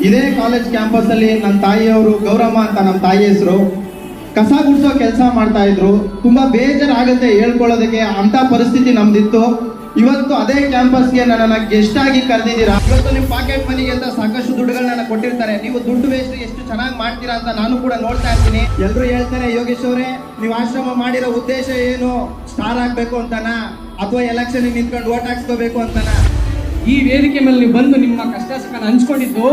ಇದೇ college campus ಅಲ್ಲಿ ನನ್ನ ತಾಯಿಯವರು ಗೌರಮ್ಮ ಅಂತ ನಮ್ಮ ತಾಯಿ ಹೆಸರು. ಕಸ ಗುಡಿಸೋ ಕೆಲಸ ಮಾಡ್ತಾ ಇದ್ರು. ತುಂಬಾ ಬೇಜಾರಾಗುತ್ತೆ ಹೇಳ್ಕೊಳ್ಳೋದಕ್ಕೆ. ಅಂತ ಪರಿಸ್ಥಿತಿ ನಮ್ದಿತ್ತು. ಇವತ್ತು ಅದೇ ಕ್ಯಾಂಪಸ್ಗೆ ನನ್ನನ್ನ ಗೆಸ್ಟ್ ಆಗಿ ಕರೆದಿದ್ದೀರಾ. ಇವತ್ತು ನಿಮ್ಮ ಪಾಕೆಟ್ ಮನಿಗೆ ಅಂತ ಸಾಕಷ್ಟು ದುಡ್ಡುಗಳನ್ನ ಕೊಟ್ಟಿರ್ತಾರೆ. ನೀವು ದುಡ್ಡು ವೇಸ್ಟ್ ಎಷ್ಟು ಚೆನ್ನಾಗಿ ಮಾಡ್ತೀರಾ ಅಂತ ನಾನು ಕೂಡ ನೋಡ್ತಾ ಇರ್ತೀನಿ ಎಲ್ಲರೂ ಹೇಳ್ತಾರೆ, ಯೋಗೇಶ್ ಅವರೇ, ನೀವು ಆಶ್ರಮ ಮಾಡಿರೋ ಉದ್ದೇಶ ಏನು? ಸ್ಟಾರ್ ಆಗ್ಬೇಕು ಅಂತನಾ? ಅಥವಾ ಎಲೆಕ್ಷನ್ ನಿಂತ್ಕೊಂಡು ಓಟ್ ಹಾಕ್ಸ್ಕೋಬೇಕು ಅಂತನಾ? ಈ ವೇದಿಕೆ ಮೇಲೆ ನೀವು ಬಂದು ನಿಮ್ಮ ಕಷ್ಟ ಸುಖನ ಹಂಚ್ಕೊಂಡಿದ್ದು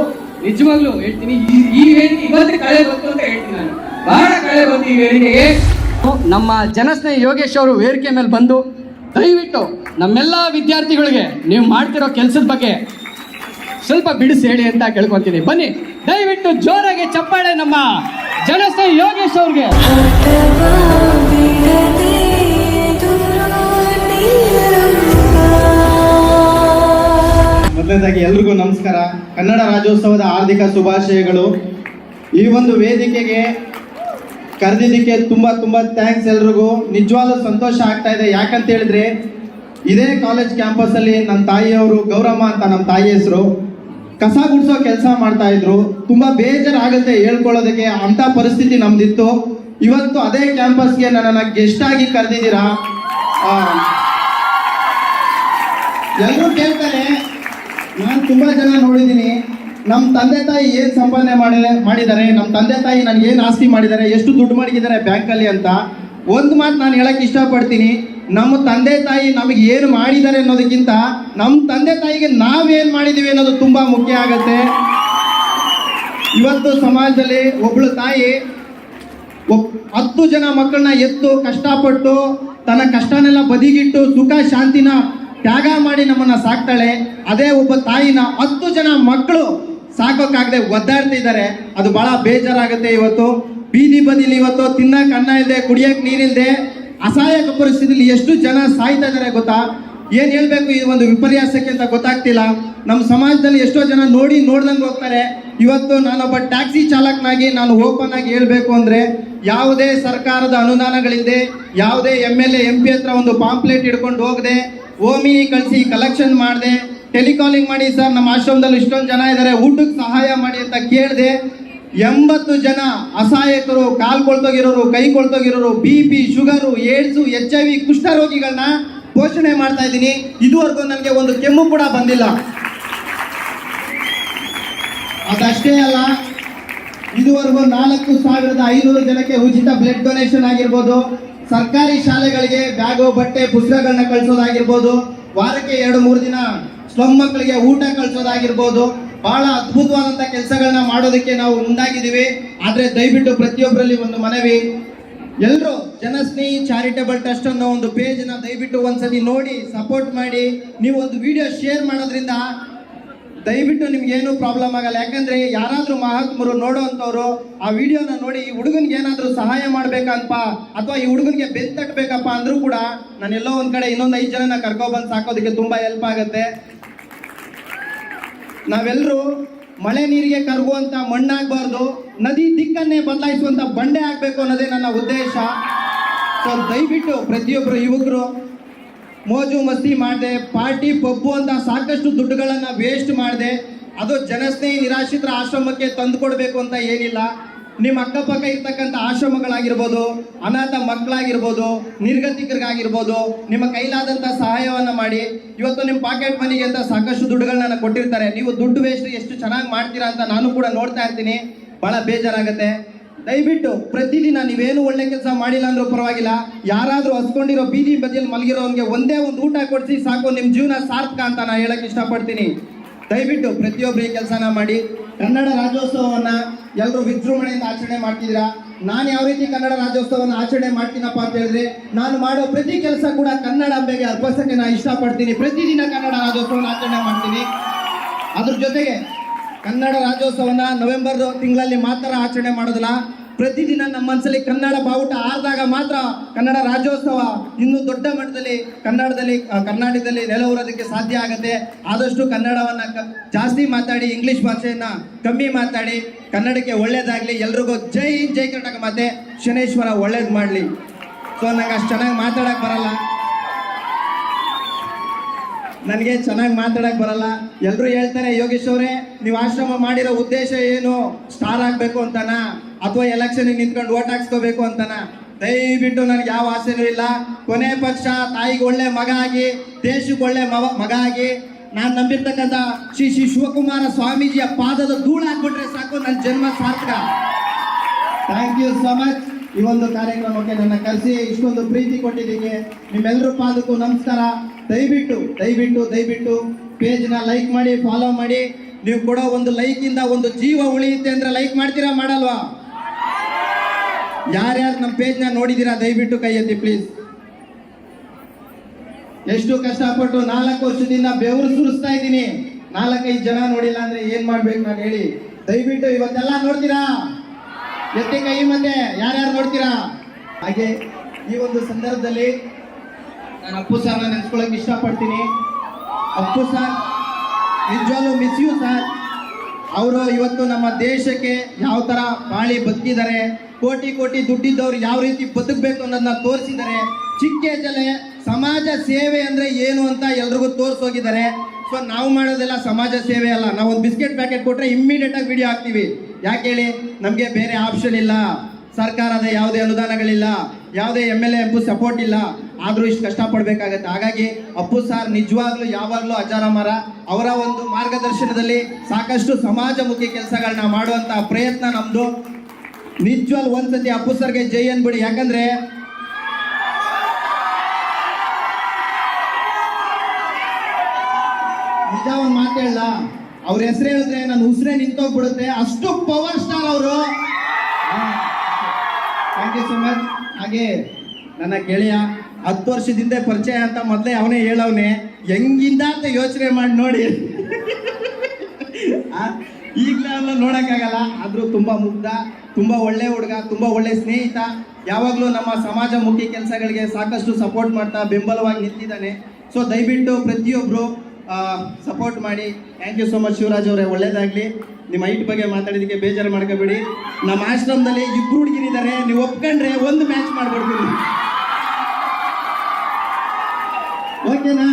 ನಿಜವಾಗ್ಲೂ ಹೇಳ್ತೀನಿ, ಈ ವೇದಿಕೆ ಇವತ್ತೇ ಕಳೆ ಬಂತು ಅಂತ ಹೇಳ್ತೀನಿ ನಾನು. ಬಹಳ ಕಳೆ ಬಂತು ಈ ವೇದಿಕೆಗೆ ನಮ್ಮ ಜನಸ್ನೇಹಿ ಯೋಗೇಶ್ ಅವರು ವೇದಿಕೆ ಮೇಲೆ ಬಂದು ದಯವಿಟ್ಟು ನಮ್ಮೆಲ್ಲ ವಿದ್ಯಾರ್ಥಿಗಳಿಗೆ ನೀವು ಮಾಡ್ತಿರೋ ಕೆಲಸದ ಬಗ್ಗೆ ಸ್ವಲ್ಪ ಬಿಡಿಸಿ ಹೇಳಿ ಅಂತ ಕೇಳ್ಕೊಂತೀನಿ ಬನ್ನಿ, ದಯವಿಟ್ಟು ಜೋರಾಗಿ ಚಪ್ಪಾಳೆ ನಮ್ಮ ಜನಸ್ನೇಹಿ ಯೋಗೇಶ್ ಅವ್ರಿಗೆ. ಮೊದಲನೇದಾಗಿ ಎಲ್ರಿಗೂ ನಮಸ್ಕಾರ. ಕನ್ನಡ ರಾಜ್ಯೋತ್ಸವದ ಹಾರ್ದಿಕ ಶುಭಾಶಯಗಳು. ಈ ಒಂದು ವೇದಿಕೆಗೆ ಕರೆದಿದ್ದಕ್ಕೆ ತುಂಬ ತುಂಬ ಥ್ಯಾಂಕ್ಸ್ ಎಲ್ರಿಗೂ. ನಿಜವಾಗ್ಲೂ ಸಂತೋಷ ಆಗ್ತಾ ಇದೆ. ಯಾಕಂತ ಹೇಳಿದ್ರೆ, ಇದೇ ಕಾಲೇಜ್ ಕ್ಯಾಂಪಸ್ ಅಲ್ಲಿ ನನ್ನ ತಾಯಿಯವರು, ಗೌರಮ್ಮ ಅಂತ ನಮ್ಮ ತಾಯಿ ಹೆಸರು, ಕಸ ಗುಡಿಸೋ ಕೆಲಸ ಮಾಡ್ತಾ ಇದ್ರು. ತುಂಬಾ ಬೇಜಾರಾಗುತ್ತೆ ಹೇಳ್ಕೊಳ್ಳೋದಕ್ಕೆ. ಅಂತ ಪರಿಸ್ಥಿತಿ ನಮ್ದಿತ್ತು. ಇವತ್ತು ಅದೇ ಕ್ಯಾಂಪಸ್ಗೆ ನನ್ನನ್ನ ಗೆಸ್ಟ್ ಆಗಿ ಕರೆದಿದ್ದೀರಾ? ಎಲ್ಲರೂ ಕೇಳ್ತಾರೆ. ತುಂಬಾ ಜನ ನೋಡಿದ್ದೀನಿ. ನಮ್ಮ ತಂದೆ ತಾಯಿ ಏನು ಸಂಪಾದನೆ ಮಾಡಿ, ಮಾಡಿದ್ದಾರೆ ನಮ್ಮ ತಂದೆ ತಾಯಿ ನನಗೆ ಏನು ಆಸ್ತಿ ಮಾಡಿದ್ದಾರೆ, ಎಷ್ಟು ದುಡ್ಡು ಮಾಡಿದ್ದಾರೆ ಬ್ಯಾಂಕಲ್ಲಿ ಅಂತ ಒಂದು ಮಾತು ನಾನು ಹೇಳಕ್ಕೆ ಇಷ್ಟಪಡ್ತೀನಿ. ನಮ್ಮ ತಂದೆ ತಾಯಿ ನಮಗೆ ಏನು ಮಾಡಿದ್ದಾರೆ ಅನ್ನೋದಕ್ಕಿಂತ ನಮ್ಮ ತಂದೆ ತಾಯಿಗೆ ನಾವೇನು ಮಾಡಿದ್ದೀವಿ ಅನ್ನೋದು ತುಂಬ ಮುಖ್ಯ ಆಗತ್ತೆ. ಇವತ್ತು ಸಮಾಜದಲ್ಲಿ ಒಬ್ಬಳು ತಾಯಿ ಒಬ್ ಹತ್ತು ಜನ ಮಕ್ಕಳನ್ನ ಎತ್ತು ಕಷ್ಟಪಟ್ಟು ತನ್ನ ಕಷ್ಟನೆಲ್ಲ ಬದಿಗಿಟ್ಟು ಸುಖ, ಶಾಂತಿನ ತ್ಯಾಗ ಮಾಡಿ ನಮ್ಮನ್ನ ಸಾಕ್ತಾಳೆ. ಅದೇ ಒಬ್ಬ ತಾಯಿನ ಹತ್ತು ಜನ ಮಕ್ಕಳು ಸಾಕೋಕ್ಕಾಗದೆ ಒದ್ದಾಡ್ತಿದ್ದಾರೆ ಅದು ಬಹಳ ಬೇಜಾರಾಗುತ್ತೆ ಇವತ್ತು. ಬೀದಿ ಬದಿಲಿ ಇವತ್ತು ತಿನ್ನಕ್ ಅನ್ನ ಇಲ್ಲದೆ ಕುಡಿಯಕ್ ನೀರಿಲ್ದೆ ಅಸಹಾಯಕ ಪರಿಸ್ಥಿತಿಲಿ ಎಷ್ಟು ಜನ ಸಾಯ್ತಾ ಇದ್ದಾರೆ ಗೊತ್ತಾ? ಏನ್ ಹೇಳ್ಬೇಕು ಈ ಒಂದು ವಿಪರ್ಯಾಸಕ್ಕೆ ಅಂತ ಗೊತ್ತಾಗ್ತಿಲ್ಲ. ನಮ್ಮ ಸಮಾಜದಲ್ಲಿ ಎಷ್ಟೋ ಜನ ನೋಡಿ ನೋಡ್ದಂಗೆ ಹೋಗ್ತಾರೆ. ಇವತ್ತು ನಾನೊಬ್ಬ ಟ್ಯಾಕ್ಸಿ ಚಾಲಕನಾಗಿ, ನಾನು ಓಪನ್ ಆಗಿ ಹೇಳ್ಬೇಕು ಅಂದ್ರೆ ಯಾವುದೇ ಸರ್ಕಾರದ ಅನುದಾನಗಳಿಲ್ಲದೆ ಯಾವುದೇ M L A M P ಹತ್ರ ಒಂದು ಪಾಂಪ್ಲೆಟ್ ಹಿಡ್ಕೊಂಡು ಹೋಗದೆ ಓಮಿನಿ ಕಳಿಸಿ ಕಲೆಕ್ಷನ್ ಮಾಡಿದೆ ಟೆಲಿಕಾಲಿಂಗ್ ಮಾಡಿ ಸರ್ ನಮ್ಮ ಆಶ್ರಮದಲ್ಲಿ ಇಷ್ಟೊಂದು ಜನ ಇದ್ದಾರೆ ಊಟಕ್ಕೆ ಸಹಾಯ ಮಾಡಿ ಅಂತ ಕೇಳಿದೆ, ಎಂಬತ್ತು ಜನ ಅಸಹಾಯಕರು, ಕಾಲ್ ಕೊಳ್ತೋಗಿರೋರು, ಕೈ ಕೊಳ್ತೋಗಿರೋರು B P sugar AIDS H I V ಕುಷ್ಠರೋಗಿಗಳನ್ನ ಪೋಷಣೆ ಮಾಡ್ತಾ ಇದ್ದೀನಿ. ಇದುವರೆಗೂ ನನಗೆ ಒಂದು ಕೆಮ್ಮು ಕೂಡ ಬಂದಿಲ್ಲ. ಅದಷ್ಟೇ ಅಲ್ಲ, ಇದುವರೆಗೂ ನಾಲ್ಕು ಸಾವಿರದ ಐನೂರು ಜನಕ್ಕೆ ಉಚಿತ ಬ್ಲಡ್ ಡೊನೇಷನ್ ಆಗಿರ್ಬೋದು. ಸರ್ಕಾರಿ ಶಾಲೆಗಳಿಗೆ ಬ್ಯಾಗು, ಬಟ್ಟೆ ಪುಸ್ತಕಗಳನ್ನ ಕಳಿಸೋದಾಗಿರ್ಬೋದು, ವಾರಕ್ಕೆ ಎರಡು, ಮೂರು ದಿನ ಸ್ಲಮ್ ಮಕ್ಕಳಿಗೆ ಊಟ ಕಳಿಸೋದಾಗಿರ್ಬೋದು, ಬಹಳ ಅದ್ಭುತವಾದಂಥ ಕೆಲಸಗಳನ್ನ ಮಾಡೋದಕ್ಕೆ ನಾವು ಮುಂದಾಗಿದ್ದೀವಿ. ಆದರೆ ದಯವಿಟ್ಟು ಪ್ರತಿಯೊಬ್ಬರಲ್ಲಿ ಒಂದು ಮನವಿ. ಎಲ್ಲರೂ ಜನಸ್ನೇಹಿ ಚಾರಿಟಬಲ್ ಟ್ರಸ್ಟ್ ಅನ್ನೋ ಒಂದು ಪೇಜ್ನ ದಯವಿಟ್ಟು ಒಂದ್ಸತಿ ನೋಡಿ, ಸಪೋರ್ಟ್ ಮಾಡಿ. ನೀವು ಒಂದು ವಿಡಿಯೋ ಶೇರ್ ಮಾಡೋದ್ರಿಂದ ದಯವಿಟ್ಟು ನಿಮ್ಗೆ ಏನು ಪ್ರಾಬ್ಲಮ್ ಆಗಲ್ಲ. ಯಾಕಂದ್ರೆ ಯಾರಾದ್ರೂ ಮಹಾತ್ಮರು ನೋಡುವಂಥವ್ರು ಆ ವಿಡಿಯೋನ ನೋಡಿ ಈ ಹುಡುಗನ್ಗೆ ಏನಾದ್ರೂ ಸಹಾಯ ಮಾಡ್ಬೇಕಂತ ಅಥವಾ ಈ ಹುಡುಗನ್ಗೆ ಬೆನ್ ತಟ್ಟಬೇಕಪ್ಪ ಅಂದ್ರೂ ಕೂಡ ನಾನು ಎಲ್ಲೋ ಒಂದ್ ಕಡೆ ಇನ್ನೊಂದು ಐದು ಜನನ ಕರ್ಕೊಬಂದು ಸಾಕೋದಕ್ಕೆ ತುಂಬಾ ಹೆಲ್ಪ್ ಆಗುತ್ತೆ. ನಾವೆಲ್ಲರೂ ಮಳೆ ನೀರಿಗೆ ಕರಗುವಂತ ಮಣ್ಣಾಗಬಾರ್ದು, ನದಿ ದಿಕ್ಕನ್ನೇ ಬದಲಾಯಿಸುವಂತ ಬಂಡೆ ಆಗ್ಬೇಕು ಅನ್ನೋದೇ ನನ್ನ ಉದ್ದೇಶ. ಸೊ ದಯವಿಟ್ಟು ಪ್ರತಿಯೊಬ್ಬರು ಯುವಕರು ಮೋಜು ಮಸ್ತಿ ಮಾಡಿದೆ, ಪಾರ್ಟಿ ಪಬ್ಬು ಅಂತ ಸಾಕಷ್ಟು ದುಡ್ಡುಗಳನ್ನು ವೇಸ್ಟ್ ಮಾಡಿದೆ, ಅದು ಜನಸ್ನೇಹಿ ನಿರಾಶ್ರಿತರ ಆಶ್ರಮಕ್ಕೆ ತಂದು ಕೊಡಬೇಕು ಅಂತ ಏನಿಲ್ಲ. ನಿಮ್ಮ ಅಕ್ಕಪಕ್ಕ ಇರ್ತಕ್ಕಂಥ ಆಶ್ರಮಗಳಾಗಿರ್ಬೋದು, ಅನಾಥ ಮಕ್ಕಳಾಗಿರ್ಬೋದು, ನಿರ್ಗತಿಕರಿಗಾಗಿರ್ಬೋದು, ನಿಮ್ಮ ಕೈಲಾದಂಥ ಸಹಾಯವನ್ನು ಮಾಡಿ, ಇವತ್ತು ನಿಮ್ಮ ಪಾಕೆಟ್ ಮನಿಗೆ ಅಂತ ಸಾಕಷ್ಟು ದುಡ್ಡುಗಳನ್ನ ಕೊಟ್ಟಿರ್ತಾರೆ. ನೀವು ದುಡ್ಡು ವೇಸ್ಟ್ ಎಷ್ಟು ಚೆನ್ನಾಗಿ ಮಾಡ್ತೀರಾ ಅಂತ ನಾನು ಕೂಡ ನೋಡ್ತಾ ಇರ್ತೀನಿ. ಭಾಳ ಬೇಜಾರಾಗುತ್ತೆ. ದಯವಿಟ್ಟು ಪ್ರತಿದಿನ ನೀವೇನು ಒಳ್ಳೆ ಕೆಲಸ ಮಾಡಿಲ್ಲ ಅಂದ್ರೂ ಪರವಾಗಿಲ್ಲ. ಯಾರಾದರೂ ಹಸ್ಕೊಂಡಿರೋ ಬೀದಿ ಬದಿಯಲ್ಲಿ ಮಲಗಿರೋನ್ಗೆ ಒಂದೇ ಒಂದು ಊಟ ಕೊಡಿಸಿ ಸಾಕು ನಿಮ್ಮ ಜೀವನ ಸಾರ್ಥಕ ಅಂತ ನಾನು ಹೇಳಕ್ ಇಷ್ಟಪಡ್ತೀನಿ. ದಯವಿಟ್ಟು ಪ್ರತಿಯೊಬ್ಬರು ಈ ಕೆಲಸನ ಮಾಡಿ. ಕನ್ನಡ ರಾಜ್ಯೋತ್ಸವವನ್ನ ಎಲ್ಲರೂ ವಿಜೃಂಭಣೆಯಿಂದ ಆಚರಣೆ ಮಾಡ್ತಿದ್ದೀರಾ? ನಾನು ಯಾವ ರೀತಿ ಕನ್ನಡ ರಾಜ್ಯೋತ್ಸವವನ್ನು ಆಚರಣೆ ಮಾಡ್ತೀನಪ್ಪ ಅಂತ ಹೇಳಿದ್ರೆ, ನಾನು ಮಾಡೋ ಪ್ರತಿ ಕೆಲಸ ಕೂಡ ಕನ್ನಡ ಅಂಬೆಗೆ ಅರ್ಪಿಸೋಕ್ಕೆ ನಾನು ಇಷ್ಟಪಡ್ತೀನಿ. ಪ್ರತಿದಿನ ಕನ್ನಡ ರಾಜ್ಯೋತ್ಸವವನ್ನು ಆಚರಣೆ ಮಾಡ್ತೀನಿ. ಅದ್ರ ಜೊತೆಗೆ ಕನ್ನಡ ರಾಜ್ಯೋತ್ಸವನ ನವೆಂಬರ್ ತಿಂಗಳಲ್ಲಿ ಮಾತ್ರ ಆಚರಣೆ ಮಾಡೋದಿಲ್ಲ. ಪ್ರತಿದಿನ ನಮ್ಮ ಮನಸ್ಸಲ್ಲಿ ಕನ್ನಡ ಬಾವುಟ ಆರ್ದಾಗ ಮಾತ್ರ ಕನ್ನಡ ರಾಜ್ಯೋತ್ಸವ ಇನ್ನೂ ದೊಡ್ಡ ಮಟ್ಟದಲ್ಲಿ ಕನ್ನಡದಲ್ಲಿ ಕರ್ನಾಟಕದಲ್ಲಿ ನೆಲೆಯೂರೋದಕ್ಕೆ ಸಾಧ್ಯ ಆಗುತ್ತೆ. ಆದಷ್ಟು ಕನ್ನಡವನ್ನು ಜಾಸ್ತಿ ಮಾತಾಡಿ, ಇಂಗ್ಲಿಷ್ ಭಾಷೆಯನ್ನು ಕಮ್ಮಿ ಮಾತಾಡಿ, ಕನ್ನಡಕ್ಕೆ ಒಳ್ಳೇದಾಗಲಿ. ಎಲ್ರಿಗೂ ಜೈ ಜೈ ಕರ್ನಾಟಕ ಮಾತೆ. ಶನೇಶ್ವರ ಒಳ್ಳೇದು ಮಾಡಲಿ. ಸೊ, ನಂಗೆ ಅಷ್ಟು ಚೆನ್ನಾಗಿ ಮಾತಾಡೋಕ್ಕೆ ಬರಲ್ಲ. ನನಗೆ ಚೆನ್ನಾಗಿ ಮಾತಾಡಕ್ ಬರಲ್ಲ. ಎಲ್ಲರೂ ಹೇಳ್ತಾರೆ, ಯೋಗೇಶ್ ಅವರೇ, ನೀವು ಆಶ್ರಮ ಮಾಡಿರೋ ಉದ್ದೇಶ ಏನು? ಸ್ಟಾರ್ ಆಗಬೇಕು ಅಂತನಾ? ಅಥವಾ ಎಲೆಕ್ಷನ್ ನಿಂತ್ಕೊಂಡು ಓಟ್ ಹಾಕ್ಸ್ಕೋಬೇಕು ಅಂತನಾ? ದಯವಿಟ್ಟು ನನಗೆ ಯಾವ ಆಸೆನೂ ಇಲ್ಲ. ಕೊನೆ ಪಕ್ಷ, ತಾಯಿಗೆ ಒಳ್ಳೆ ಮಗ ಆಗಿ ದೇಶಕ್ಕೆ ಒಳ್ಳೆ ಮವ- ಮಗ ಆಗಿ, ನಾನು ನಂಬಿರ್ತಕ್ಕಂಥ ಶ್ರೀ ಶ್ರೀ ಶಿವಕುಮಾರ ಸ್ವಾಮೀಜಿಯ ಪಾದದ ಧೂಳು ಹಾಕ್ಬಿಟ್ರೆ ಸಾಕು ನನ್ನ ಜನ್ಮ ಸಾರ್ಥಕ. ಥ್ಯಾಂಕ್ ಯು ಸೊ ಮಚ್ ಈ ಒಂದು ಕಾರ್ಯಕ್ರಮಕ್ಕೆ ನನ್ನ ಕರೆಸಿ ಇಷ್ಟೊಂದು ಪ್ರೀತಿ ಕೊಟ್ಟಿದ್ದೀನಿ ನಿಮ್ಮೆಲ್ಲರೂ ಪಾದಕ್ಕೂ ನಮಸ್ಕಾರ. ದಯವಿಟ್ಟು ದಯವಿಟ್ಟು ದಯವಿಟ್ಟು ಪೇಜ್ನ ಲೈಕ್ ಮಾಡಿ ಫಾಲೋ ಮಾಡಿ. ನೀವು ಕೊಡೋ ಒಂದು ಲೈಕಿಂದ ಒಂದು ಜೀವ ಉಳಿಯುತ್ತೆ ಅಂದರೆ ಲೈಕ್ ಮಾಡ್ತೀರಾ, ಮಾಡಲ್ವಾ? ಯಾರ್ಯಾರು ನಮ್ಮ ಪೇಜ್ನ ನೋಡಿದ್ದೀರಾ, ದಯವಿಟ್ಟು ಕೈ ಎತ್ತಿ ಪ್ಲೀಸ್ ಎಷ್ಟು ಕಷ್ಟಪಟ್ಟು ನಾಲ್ಕು ವರ್ಷದಿಂದ ಬೆವರು ಸುರಿಸ್ತಾ ಇದ್ದೀನಿ. ನಾಲ್ಕೈದು ಜನ ನೋಡಿಲ್ಲ ಅಂದ್ರೆ ಏನು ಮಾಡ್ಬೇಕು ನಾನು ಹೇಳಿ. ದಯವಿಟ್ಟು ಇವತ್ತೆಲ್ಲ ನೋಡ್ತೀರಾ? ಎತ್ತಿ ಕೈ ಯಾರು ಯಾರ್ಯಾರು ನೋಡ್ತೀರಾ? ಹಾಗೆ ಈ ಒಂದು ಸಂದರ್ಭದಲ್ಲಿ ನಾನು ಅಪ್ಪು ಸರ್ನ ನೆನೆಸ್ಕೊಳಕ್ ಇಷ್ಟಪಡ್ತೀನಿ. ಅಪ್ಪು ಸರ್ ನಿಜವಾಗ್ಲೂ ಮಿಸ್ ಯು ಸರ್ ಅವರು ಇವತ್ತು ನಮ್ಮ ದೇಶಕ್ಕೆ ಯಾವ ಥರ ಬಾಳಿ ಬದುಕಿದ್ದಾರೆ, ಕೋಟಿ ಕೋಟಿ ದುಡ್ಡಿದ್ದವ್ರು ಯಾವ ರೀತಿ ಬದುಕಬೇಕು ಅನ್ನೋದನ್ನ ತೋರಿಸಿದ್ದಾರೆ. ಚಿಕ್ಕ ಏಜಲ್ಲೇ ಸಮಾಜ ಸೇವೆ ಅಂದ್ರೆ ಏನು ಅಂತ ಎಲ್ರಿಗೂ ತೋರಿಸೋಗಿದ್ದಾರೆ ಸೊ ನಾವು ಮಾಡೋದೆಲ್ಲ ಸಮಾಜ ಸೇವೆ ಅಲ್ಲ. ನಾವು ಒಂದು ಬಿಸ್ಕೆಟ್ ಪ್ಯಾಕೆಟ್ ಕೊಟ್ಟರೆ ಇಮ್ಮಿಡಿಯೇಟಾಗಿ ವಿಡಿಯೋ ಹಾಕ್ತೀವಿ. ಯಾಕೆ ಹೇಳಿ? ನಮಗೆ ಬೇರೆ ಆಪ್ಷನ್ ಇಲ್ಲ. ಸರ್ಕಾರದ ಯಾವುದೇ ಅನುದಾನಗಳಿಲ್ಲ. ಯಾವುದೇ ಎಂ ಎಲ್ ಎ ಸಪೋರ್ಟ್ ಇಲ್ಲ. ಆದರೂ ಇಷ್ಟು ಕಷ್ಟಪಡಬೇಕಾಗತ್ತೆ. ಹಾಗಾಗಿ ಅಪ್ಪು ಸಾರ್ ನಿಜವಾಗ್ಲೂ ಯಾವಾಗ್ಲೂ ಅಜಾರ ಮರ. ಅವರ ಒಂದು ಮಾರ್ಗದರ್ಶನದಲ್ಲಿ ಸಾಕಷ್ಟು ಸಮಾಜಮುಖಿ ಕೆಲಸಗಳನ್ನ ಮಾಡುವಂತ ಪ್ರಯತ್ನ ನಮ್ದು. ನಿಜವಾಗ್ ಒಂದ್ಸತಿ ಅಪ್ಪು ಸರ್ಗೆ ಜೈ ಅನ್ಬಿಡಿ. ಯಾಕಂದ್ರೆ ನಿಜ ಒಂದ್ ಮಾತು ಹೇಳ ಅವ್ರ ಹೆಸರು ಹೇಳಿದ್ರೆ ನನ್ನ ಉಸಿರೇ ನಿಂತೋಗ್ಬಿಡುತ್ತೆ. ಅಷ್ಟು ಪವರ್ ಸ್ಟಾರ್ ಅವರು. ಥ್ಯಾಂಕ್ ಯು ಸೊ ಮಚ್ ಹಾಗೆ ನನ್ನ ಗೆಳೆಯ, ಹತ್ತು ವರ್ಷದಿಂದ ಪರಿಚಯ ಅಂತ ಮೊದಲೇ ಅವನೇ ಹೇಳವನೆ. ಹೆಂಗಿಂದ ಅಂತ ಯೋಚನೆ ಮಾಡಿ ನೋಡಿ. ಈಗಲೇ ಅವನ್ನ ನೋಡೋಕ್ಕಾಗಲ್ಲ. ಆದರೂ ತುಂಬ ಮುಗ್ಧ, ತುಂಬ ಒಳ್ಳೆ ಹುಡುಗ, ತುಂಬ ಒಳ್ಳೆ ಸ್ನೇಹಿತ. ಯಾವಾಗಲೂ ನಮ್ಮ ಸಮಾಜಮುಖಿ ಕೆಲಸಗಳಿಗೆ ಸಾಕಷ್ಟು ಸಪೋರ್ಟ್ ಮಾಡ್ತಾ ಬೆಂಬಲವಾಗಿ ನಿಂತಿದ್ದಾನೆ. ಸೊ ದಯವಿಟ್ಟು ಪ್ರತಿಯೊಬ್ರು ಸಪೋರ್ಟ್ ಮಾಡಿ. Thank you so much Shivaraj ಅವರೇ. ಒಳ್ಳೇದಾಗ್ಲಿ. ನಿಮ್ಮ ಹೈಟ್ ಬಗ್ಗೆ ಮಾತಾಡಿದ್ದಕ್ಕೆ ಬೇಜಾರು ಮಾಡ್ಕೋಬೇಡಿ. ನಮ್ಮ ಆಶ್ರಮದಲ್ಲಿ ಇಬ್ಬರು ಹುಡುಗಿರಿದ್ದಾರೆ ನೀವು ಒಪ್ಕೊಂಡ್ರೆ ಒಂದು ಮ್ಯಾಚ್ ಮಾಡ್ಬಿಡ್ತೀನಿ ಓಕೆನಾ?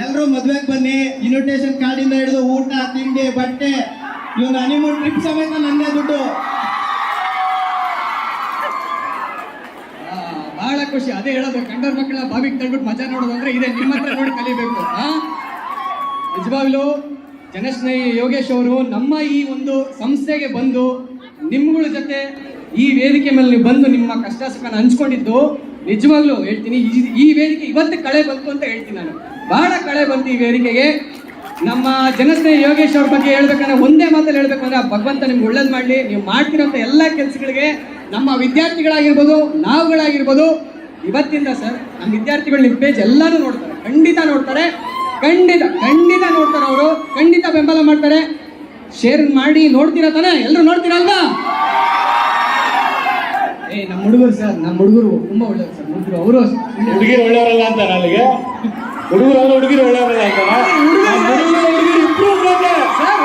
ಎಲ್ಲರೂ ಮದುವೆಗೆ ಬನ್ನಿ. ಇನ್ವಿಟೇಷನ್ ಕಾರ್ಡಿಂದ ಹಿಡಿದು ಊಟ, ತಿಂಡಿ, ಬಟ್ಟೆ. ಇವನು ಹನಿಮೂನ್ ಟ್ರಿಪ್ ಸಮೇತ ನನ್ನೇ ದುಡ್ಡು. ಬಹಳ ಖುಷಿ. ಅದೇ ಹೇಳೋದು. ಕಂಡರ್ ಮಕ್ಕಳ ಬಾವಿಗೆ ತಳ್ಬಿಟ್ಟು ಮಜಾ ನೋಡೋದು ಅಂದ್ರೆ ಇದೆ. ನಿಮ್ಮ ಹತ್ರ ನೋಡಿ ಕಲಿಬೇಕು. ಆ? ನಿಜವಾಗ್ಲೂ ಜನಸ್ನೇಹಿ ಯೋಗೇಶ್ ಅವರು ನಮ್ಮ ಈ ಒಂದು ಸಂಸ್ಥೆಗೆ ಬಂದು ನಿಮ್ಗಳ ಜೊತೆ ಈ ವೇದಿಕೆ ಮೇಲೆ ನೀವು ಬಂದು ನಿಮ್ಮ ಕಷ್ಟ ಸುಖನ ಹಂಚ್ಕೊಂಡಿದ್ದು, ನಿಜವಾಗ್ಲೂ ಹೇಳ್ತೀನಿ, ಈ- ವೇದಿಕೆ ಇವತ್ತು ಕಳೆ ಬಂತು ಅಂತ ಹೇಳ್ತೀನಿ ನಾನು. ಬಹಳ ಕಳೆ ಬಂತು ಈ ವೇದಿಕೆಗೆ. ನಮ್ಮ ಜನಸ್ನೇಹಿ ಯೋಗೇಶ್ ಅವ್ರ ಬಗ್ಗೆ ಹೇಳ್ಬೇಕಂದ್ರೆ, ಒಂದೇ ಮಾತಲ್ಲಿ ಹೇಳ್ಬೇಕಂದ್ರೆ ಭಗವಂತ ನಿಮ್ಗೆ ಒಳ್ಳೇದು ಮಾಡಲಿ, ನೀವು ಮಾಡ್ತಿರೋಂಥ ಎಲ್ಲ ಕೆಲಸಗಳಿಗೆ ನಮ್ಮ ವಿದ್ಯಾರ್ಥಿಗಳಾಗಿರ್ಬೋದು, ನಾವುಗಳಾಗಿರ್ಬೋದು, ಇವತ್ತಿಂದ ಸರ್, ನಮ್ಮ ವಿದ್ಯಾರ್ಥಿಗಳು ನಿಮ್ಮ ಪೇಜ್ ಎಲ್ಲಾನು ನೋಡ್ತಾರೆ, ಖಂಡಿತ ನೋಡ್ತಾರೆ. ಖಂಡಿತ ಖಂಡಿತ ನೋಡ್ತಾರೆ ಅವರು. ಖಂಡಿತ ಬೆಂಬಲ ಮಾಡ್ತಾರೆ. ಶೇರ್ ಮಾಡಿ ನೋಡ್ತೀರಾ ತಾನೆ? ಎಲ್ಲರೂ ನೋಡ್ತೀರಲ್ವಾ ಏ ನಮ್ಮ ಹುಡುಗರು ಸರ್ ನಮ್ಮ ಹುಡುಗರು ತುಂಬಾ ಒಳ್ಳೆಯವರು ಸರ್. ಹುಡುಗರು ಅವರು ಹುಡುಗಿರು ಒಳ್ಳೆಯವರಲ್ಲ ಅಂತ ನನಗೆ ಹುಡುಗರು ಅವರು ಹುಡುಗಿರು ಒಳ್ಳೆಯವರಲ್ಲ ಅಂತ ಹುಡುಗರು ಹುಡುಗಿರು ಸರ್.